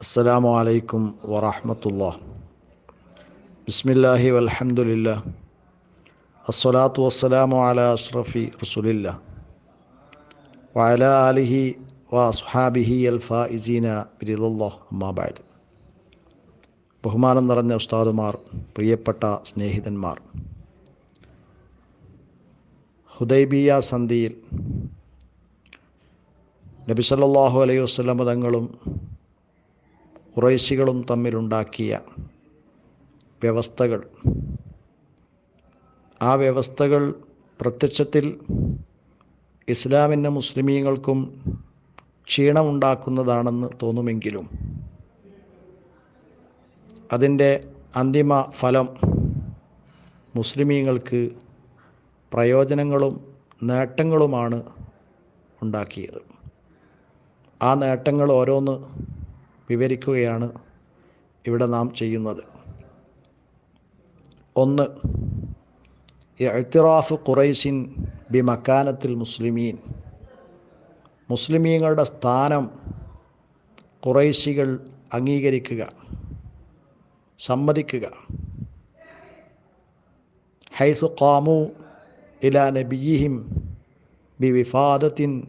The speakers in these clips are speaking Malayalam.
അസ്സലാമു അലൈക്കും വറഹമത്തുള്ള ബിസ്മില്ലാഹി വൽഹംദുലില്ല അസ്സലാത്തു വസ്സലാമു അല അഷ്റഫി റസുലില്ല വഅല ആലിഹി വ അസ്ഹാബിഹി അൽ ഫായിസീന ബിരിദല്ലാഹ് അമ്മാബാദ് ബഹുമാനം നിറഞ്ഞ ഉസ്താദുമാർ പ്രിയപ്പെട്ട സ്നേഹിതന്മാർ ഹുദൈബിയ സന്ധിയിൽ നബി സല്ലല്ലാഹു അലൈഹി വസല്ലം തങ്ങളും കുറേശികളും തമ്മിലുണ്ടാക്കിയ വ്യവസ്ഥകൾ. ആ വ്യവസ്ഥകൾ പ്രത്യക്ഷത്തിൽ ഇസ്ലാമിന്റെ മുസ്ലിമീങ്ങൾക്കും ക്ഷീണമുണ്ടാക്കുന്നതാണെന്ന് തോന്നുമെങ്കിലും അതിന്റെ അന്തിമ ഫലം മുസ്ലിമീങ്ങൾക്ക് പ്രയോജനങ്ങളും നേട്ടങ്ങളുമാണ് ഉണ്ടാക്കിയത്. ആ നേട്ടങ്ങൾ ഓരോന്ന് വിവരിക്കുകയാണ് ഇവിടെ നാം ചെയ്യുന്നത്. ഒന്ന് എഴുത്തിറാഫ് ഖുറൈസിൻ ബി മക്കാനത്തിൽ മുസ്ലിമീൻ. മുസ്ലിമീങ്ങളുടെ സ്ഥാനം ഖുറൈശികൾ അംഗീകരിക്കുക സമ്മതിക്കുക. ഹൈസു ഖാമു ഇല നബിയിഹിം ബി വിഫാദത്തിൻ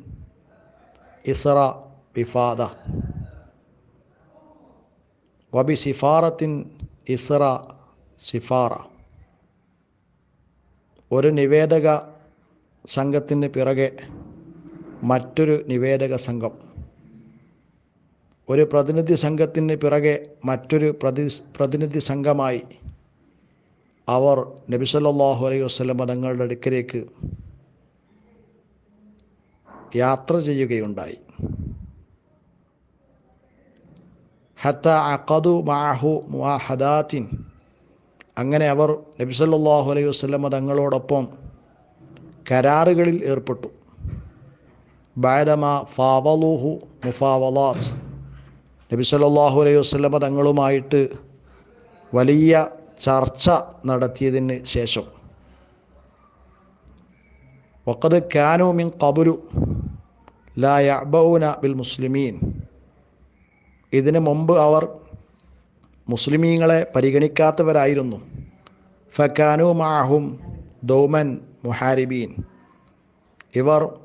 ഇസ്ര വിഫാദ. വബി സിഫാറത്തിൻ ഇസ്ര സിഫാറ. ഒരു നിവേദക സംഘത്തിന് പിറകെ മറ്റൊരു നിവേദക സംഘം. ഒരു പ്രതിനിധി സംഘത്തിന് പിറകെ മറ്റൊരു പ്രതി പ്രതിനിധി സംഘമായി അവർ നബി സല്ലല്ലാഹു അലൈഹി വസല്ലം തങ്ങളുടെ അടുക്കലേക്ക് യാത്ര ചെയ്യുകയുണ്ടായി. ഹത്ത അഖദു മാഹു മുഹദാത്തിൻ അങ്ങനെ അവർ നബി സല്ലല്ലാഹു അലൈഹി വസ്ലമ തങ്ങളോടൊപ്പം കരാറുകളിൽ ഏർപ്പെട്ടു. ബാദമ ഫാവലൂഹു മുഫാവലാത്ത് നബി സല്ലല്ലാഹു അലൈഹി വസ്ലമ തങ്ങളുമായിട്ട് വലിയ ചർച്ച നടത്തിയതിന് ശേഷം. വഖദ് കാനു മിൻ ലായ യഅബൗന ബിൽ മുസ്ലിമീൻ. ഇതിനു മുമ്പ് അവർ മുസ്ലിമീങ്ങളെ പരിഗണിക്കാത്തവരായിരുന്നു. ഫക്കാനു മാഹും ദൗമൻ മുഹാരിബീൻ. ഇവർ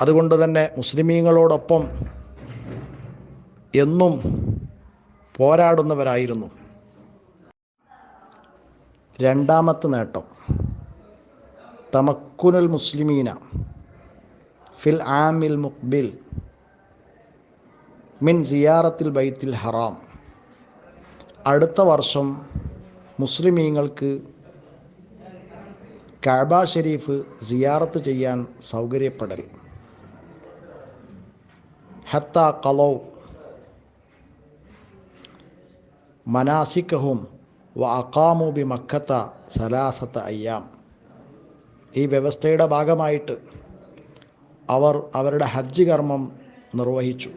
അതുകൊണ്ട് തന്നെ മുസ്ലിമീങ്ങളോടൊപ്പം എന്നും പോരാടുന്നവരായിരുന്നു. രണ്ടാമത്തെ നേട്ടം. തമക്കുനുൽ മുസ്ലിമീന ഫിൽ ആമിൽ മുക്ബിൽ മിൻ സിയാറത്തിൽ ബൈത്തിൽ ഹറാം. അടുത്ത വർഷം മുസ്ലിമീങ്ങൾക്ക് കാബ ഷെരീഫ് സിയാറത്ത് ചെയ്യാൻ സൗകര്യപ്പെടൽ. ഹത്ത കലൗ മനാസിക്കഹും വ അക്കാമു ബി മക്കത്ത സലാസത്ത അയ്യാം. ഈ വ്യവസ്ഥയുടെ ഭാഗമായിട്ട് അവർ അവരുടെ ഹജ്ജ് കർമ്മം നിർവഹിച്ചു.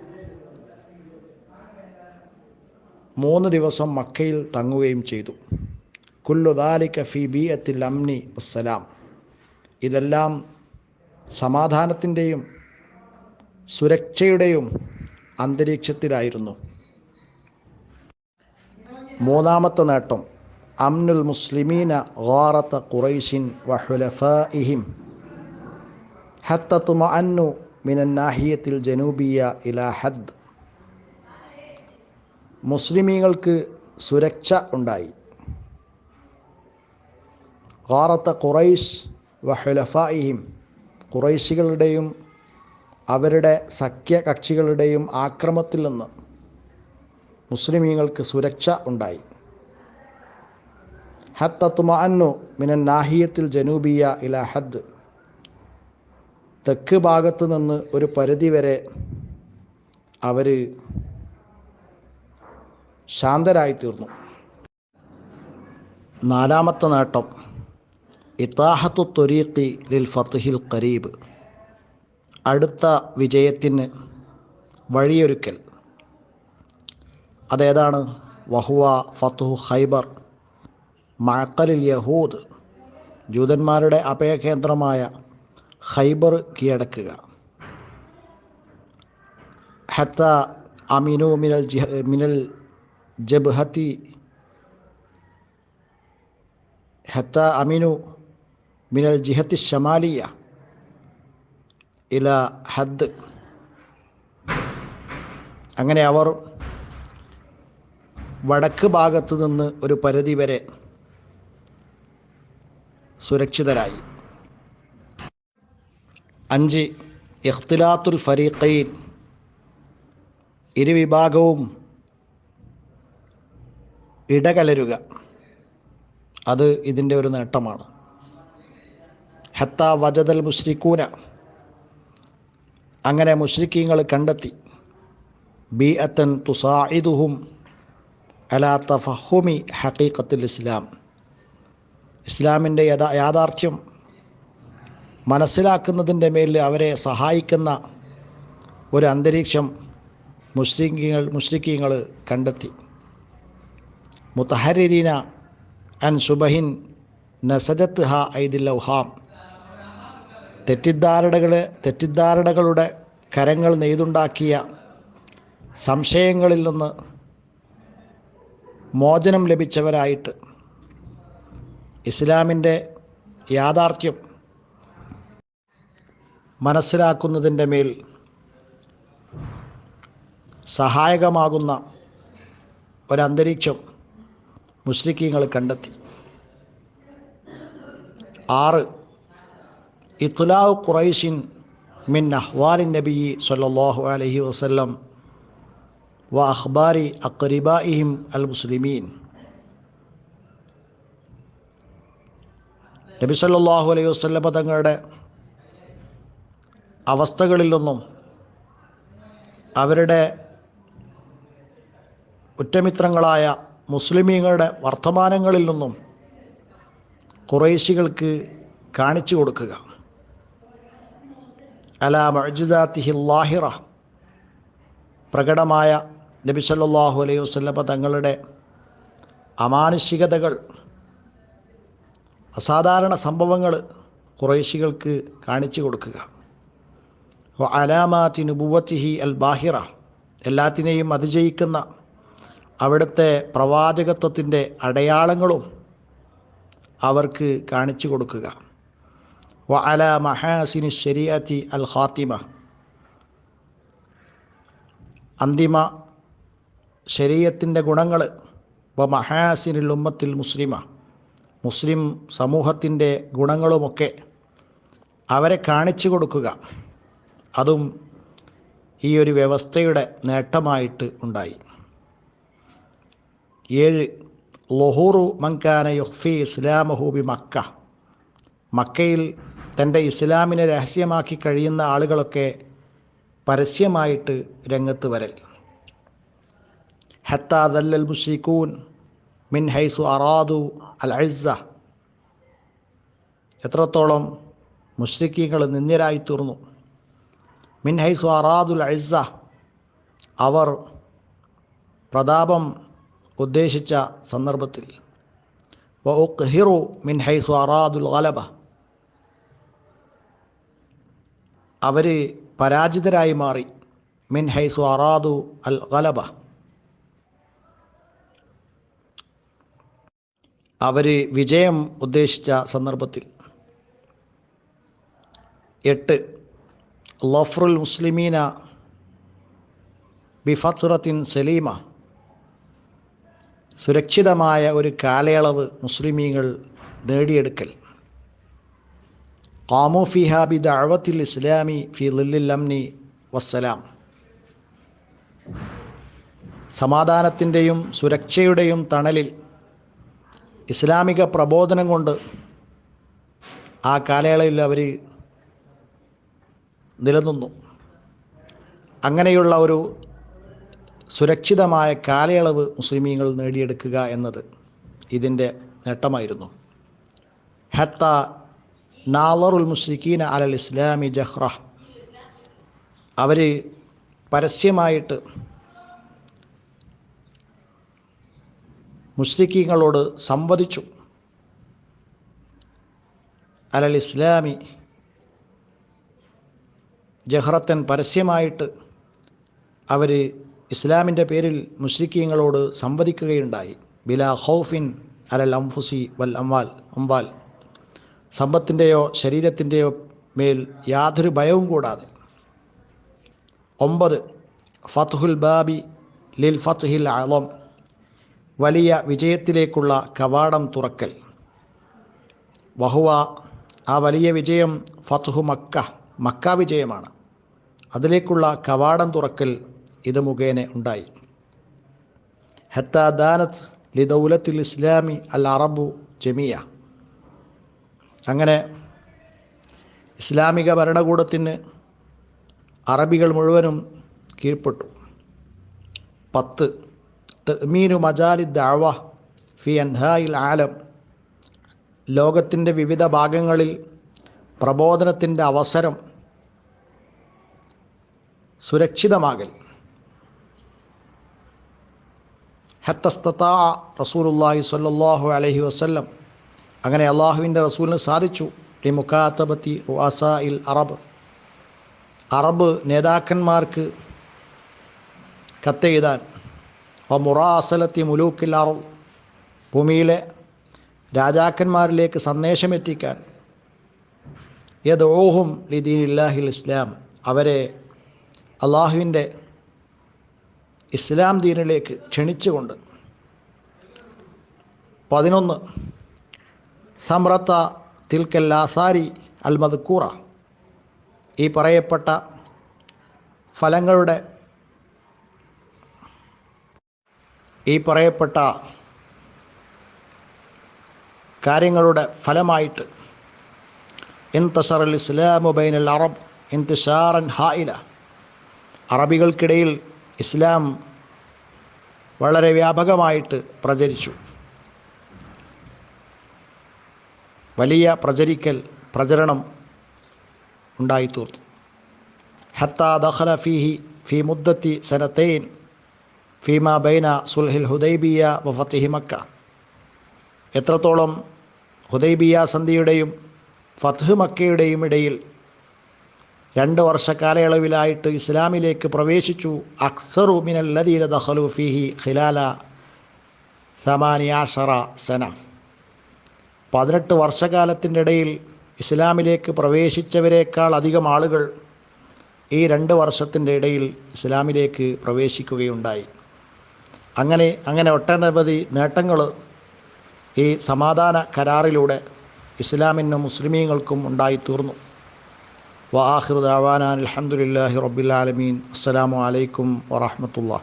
മൂന്ന് ദിവസം മക്കയിൽ തങ്ങുകയും ചെയ്തു. കുല്ലു കുല്ലുദാലിക ഫി ബിയത്തിൽ അംനി വസ്സലാം. ഇതെല്ലാം സമാധാനത്തിന്റെയും സുരക്ഷയുടെയും അന്തരീക്ഷത്തിലായിരുന്നു. മൂന്നാമത്തെ നേട്ടം അംനുൽ മുസ്ലിമീന ഗാറത്ത ഖുറൈഷിൻ വഹുലഫിഹിം ഹത്തത്തുമ അന്നു മിനന്നാഹിയത്തിൽ ജനൂബിയ ഇലാ ഹദ്. മുസ്ലിമീങ്ങൾക്ക് സുരക്ഷ ഉണ്ടായി. ഗാറത്ത ഖുറൈസ് വഹുലഫായിഹിം ഖുറൈശികളുടെയും അവരുടെ സഖ്യകക്ഷികളുടെയും ആക്രമത്തിൽ നിന്ന് മുസ്ലിമീങ്ങൾക്ക് സുരക്ഷ ഉണ്ടായി. ഹത്തത്തുമ അന്നു മിനൻ നാഹിയത്തിൽ ജനൂബിയ ഇല ഹദ് തെക്ക് ഭാഗത്ത് നിന്ന് ഒരു പരിധി വരെ അവർ ശാന്തരായി തീർന്നു നാലാമത്തെ നേട്ടം ഇത്താഹത്തു തൊരീഖി ലിൽ ഫത്തുഹിൽ കരീബ് അടുത്ത വിജയത്തിന് വഴിയൊരുക്കൽ. അതേതാണ്? വഹുവ ഫത്തുഹു ഹൈബർ മഴക്കലിൽ യഹൂദ് ജൂതന്മാരുടെ അഭയകേന്ദ്രമായ ഹൈബർ കീഴടക്കുക. ഹത്ത അമിനു മിനൽ മിനൽ ജബ്ഹത്തി ഹത്ത അമിനു മിനൽ ജിഹത്തി ഷമാലിയ ഇല ഹദ്. അങ്ങനെ അവർ വടക്ക് ഭാഗത്തു നിന്ന് ഒരു പരിധി വരെ സുരക്ഷിതരായി. അഞ്ച് ഇഖ്തിലാത്തുൽ ഫരീഖൈൻ ഇരുവിഭാഗവും ഇടകലരുക. അത് ഇതിന്റെ ഒരു നേട്ടമാണ്. ഹത്ത വജദൽ മുഷ്രിക്കൂന അങ്ങനെ മുഷ്രിക്കീങ്ങൾ കണ്ടെത്തി. ബി അത്തൻ തുസായിദുഹും അലാ തഫഹുമി ഹക്കീഖത്തുൽ ഇസ്ലാം. ഇസ്ലാമിന്റെ യഥാ യാഥാർത്ഥ്യം മനസ്സിലാക്കുന്നതിന്റെ മേലിൽ അവരെ സഹായിക്കുന്ന ഒരു അന്തരീക്ഷം മുസ്ലിങ്ങൾ മുസ്ലിക്കീങ്ങൾ കണ്ടെത്തി. മുത്തഹരീന അൻ സുബഹിൻ നസജത്ത് ഹ ഐദിൽ ഔഹാം തെറ്റിദ്ധാരണകൾ തെറ്റിദ്ധാരണകളുടെ കരങ്ങൾ നെയ്തുണ്ടാക്കിയ സംശയങ്ങളിൽ നിന്ന് മോചനം ലഭിച്ചവരായിട്ട് ഇസ്ലാമിന്റെ യാഥാർത്ഥ്യം മനസ്സിലാക്കുന്നതിന്റെ മേൽ സഹായകമാകുന്ന ഒരന്തരീക്ഷം മുസ്ലിക്കീങ്ങൾ കണ്ടെത്തി. ആറ് ഇത്തുലാവ് ഖുറൈഷിൻ മിൻ അഹ്വാലിൻ നബി സല്ലാഹു അലഹി വസല്ലം വ അഖ്ബാരി അക്രിബായിഹിം അൽ മുസ്ലിമീൻ. നബി സല്ലാഹു അലൈഹി വസല്ലമ തങ്ങളുടെ അവസ്ഥകളിൽ നിന്നും അവരുടെ ഉറ്റമിത്രങ്ങളായ മുസ്ലിമീങ്ങളുടെ വർത്തമാനങ്ങളിൽ നിന്നും കുറേശികൾക്ക് കാണിച്ചു കൊടുക്കുക. അല മഅജിദാത്തിഹി ലാഹിറ പ്രകടമായ നബി സല്ലല്ലാഹു അലൈഹി വസല്ലമ തങ്ങളുടെ അമാനുഷികതകൾ അസാധാരണ സംഭവങ്ങൾ കുറേശികൾക്ക് കാണിച്ചു കൊടുക്കുക. അലാമാത്തി നുബുവത്തിഹി അൽ ബാഹിറ. എല്ലാത്തിനെയും അതിജയിക്കുന്ന അവിടുത്തെ പ്രവാചകത്വത്തിന്റെ അടയാളങ്ങളും അവർക്ക് കാണിച്ചു കൊടുക്കുക. വ അല മഹാസിനി ശരിയാത്തി അൽ ഹാത്തിമ അന്തിമ ശരീരത്തിന്റെ ഗുണങ്ങൾ വ മഹാസിനിൽ ഉമ്മത്തിൽ മുസ്ലിമ. മുസ്ലിം സമൂഹത്തിന്റെ ഗുണങ്ങളുമൊക്കെ അവരെ കാണിച്ചു കൊടുക്കുക. അതും ഈ ഒരു വ്യവസ്ഥയുടെ നേട്ടമായിട്ട് ഉണ്ടായി. ഏഴ് ലൊഹൂറു മങ്കാന യുഹ്ഫി ഇസ്ലാമഹു ബി മക്ക മക്കയിൽ തന്റെ ഇസ്ലാമിനെ രഹസ്യമാക്കി കഴിയുന്ന ആളുകളൊക്കെ പരസ്യമായിട്ട് രംഗത്ത് വരൽ. ഹത്താദല്ലൽ മുഷിഖൂൻ മിൻ ഹൈസു അറാദു അൽ അഴ്സ എത്രത്തോളം മുഷ്രിക്കീങ്ങൾ നിന്ദ്യരായി തീർന്നു മിൻ ഹൈസു അറാദുൽ അഴ്സ അവർ പ്രതാപം ഉദ്ദേശിച്ച സന്ദർഭത്തിൽ. ഹിറു മിൻ ഹൈസു അറാദുൽ ഗലബ. അവർ പരാജിതരായി മാറി. മിൻ ഹൈസു അറാദു അൽ ഗലബ. അവർ വിജയം ഉദ്ദേശിച്ച സന്ദർഭത്തിൽ. എട്ട്. ലഫ്രുൽ മുസ്ലിമീന ബിഫത്തുറത്തിൻ സലീമ. സുരക്ഷിതമായ ഒരു കാലയളവ് മുസ്ലിമീങ്ങൾ നേടിയെടുക്കൽ. കാമു ഫിഹാബി ദഅവത്തിൽ ഇസ്ലാമി ഫി ലില്ലി അംനി വസ്സലാം. സമാധാനത്തിന്റെയും സുരക്ഷയുടെയും തണലിൽ ഇസ്ലാമിക പ്രബോധനം കൊണ്ട് ആ കാലയളവിൽ അവർ നിലനിന്നു. അങ്ങനെയുള്ള ഒരു സുരക്ഷിതമായ കാലയളവ് മുസ്ലിമീങ്ങൾ നേടിയെടുക്കുക എന്നത് ഇതിന്റെ നേട്ടമായിരുന്നു. ഹത്ത നാളറുൽ മുസ്ലിഖീന അലൽ ഇസ്ലാമി ജഹ്റ. അവർ പരസ്യമായിട്ട് മുസ്ലിഖീങ്ങളോട് സംവദിച്ചു. അലൽ ഇസ്ലാമി ജഹ്റത്തൻ പരസ്യമായിട്ട് അവർ ഇസ്ലാമിന്റെ പേരിൽ മുസ്ലിക്കീങ്ങളോട് സംവദിക്കുകയുണ്ടായി. ബിലാ ഖൗഫിൻ അലൽ അംഫുസി വൽ അംവാൽ അംവാൽ. സമ്പത്തിന്റെയോ ശരീരത്തിന്റെയോ മേൽ യാതൊരു ഭയവും കൂടാതെ. ഒമ്പത് ഫത്ഹുൽ ബാബി ലിൽ ഫത്ഹിൽ അളം വലിയ വിജയത്തിലേക്കുള്ള കവാടം തുറക്കൽ. വഹുവ ആ വലിയ വിജയം ഫത്ഹു മക്ക മക്ക വിജയമാണ്. അതിലേക്കുള്ള കവാടം തുറക്കൽ ഇത് മുഖേന ഉണ്ടായി. ഹത്താദാനത്ത് ലി ദൗലത്തുൽ ഇസ്ലാമി അൽ അറബു ജമിയ അങ്ങനെ ഇസ്ലാമിക ഭരണകൂടത്തിന് അറബികൾ മുഴുവനും കീഴ്പ്പെട്ടു. പത്ത് തമീനു മജാലി ദാവ ഫി അൻഹായിൽ ആലം. ലോകത്തിന്റെ വിവിധ ഭാഗങ്ങളിൽ പ്രബോധനത്തിന്റെ അവസരം സുരക്ഷിതമാകൽ. ഹത്തസ്തത്താ റസൂലുല്ലാഹി സ്വല്ലല്ലാഹു അലഹി വസ്ല്ലം. അങ്ങനെ അള്ളാഹുവിന്റെ റസൂലിന് സാധിച്ചു. ലി മുക്കാത്തബത്തി ഇൽ അറബ്. അറബ് നേതാക്കന്മാർക്ക് കത്തെഴുതാൻ. വ മുറാസലത്തി മുലൂക്കിൽ അറു. ഭൂമിയിലെ രാജാക്കന്മാരിലേക്ക് സന്ദേശമെത്തിക്കാൻ. ലിദീൻ ലിദീനില്ലാഹിൽ ഇസ്ലാം. അവരെ അള്ളാഹുവിന്റെ ഇസ്ലാം ദീനിലേക്ക് ക്ഷണിച്ചുകൊണ്ട് പതിനൊന്ന് സമ്രത്ത തിൽക്കൽ ആസാരി അൽ മദ്ക്കൂറ ഈ പറയപ്പെട്ട ഫലങ്ങളുടെ ഈ പറയപ്പെട്ട കാര്യങ്ങളുടെ ഫലമായിട്ട് ഇൻതസർ അൽ ഇസ്ലാമു ബൈനൽ അറബ് ഇൻതിഷാറൻ ഹായില അറബികൾക്കിടയിൽ ഇസ്ലാം വളരെ വ്യാപകമായിട്ട് പ്രചരിച്ചു. വലിയ പ്രചരിക്കൽ പ്രചരണം ഉണ്ടായിത്തീർന്നു. ഹത്താ ദഹല ഫീഹി ഫി മുദ്ദത്തി സനത്തൈൻ ഫീമ ബൈന സുൽഹിൽ ഹുദൈബിയ വഫത്തിഹി മക്ക. എത്രത്തോളം ഹുദൈബിയ സന്ധിയുടെയും ഫത്ഹ് മക്കയുടെയും ഇടയിൽ രണ്ട് വർഷ കാലയളവിലായിട്ട് ഇസ്ലാമിലേക്ക് പ്രവേശിച്ചു. അക്സറു മിനല്ലദീന ദഖലു ഫീഹി ഖിലാല സമാനിയാഷറ സന. പതിനെട്ട് വർഷകാലത്തിന്റെ ഇടയിൽ ഇസ്ലാമിലേക്ക് പ്രവേശിച്ചവരേക്കാൾ അധികം ആളുകൾ ഈ രണ്ട് വർഷത്തിന്റെ ഇടയിൽ ഇസ്ലാമിലേക്ക് പ്രവേശിക്കുകയുണ്ടായി. അങ്ങനെ അങ്ങനെ ഒട്ടനവധി നേട്ടങ്ങൾ ഈ സമാധാന കരാറിലൂടെ ഇസ്ലാമിനും മുസ്ലിമീങ്ങൾക്കും ഉണ്ടായിത്തീർന്നു. വാഹിർ ദാവാനാൻ അലഹമുല്ലാഹി റബ്ബിലാലമീൻ അസ്സലാമു അലൈക്കും വറഹമത്തുള്ള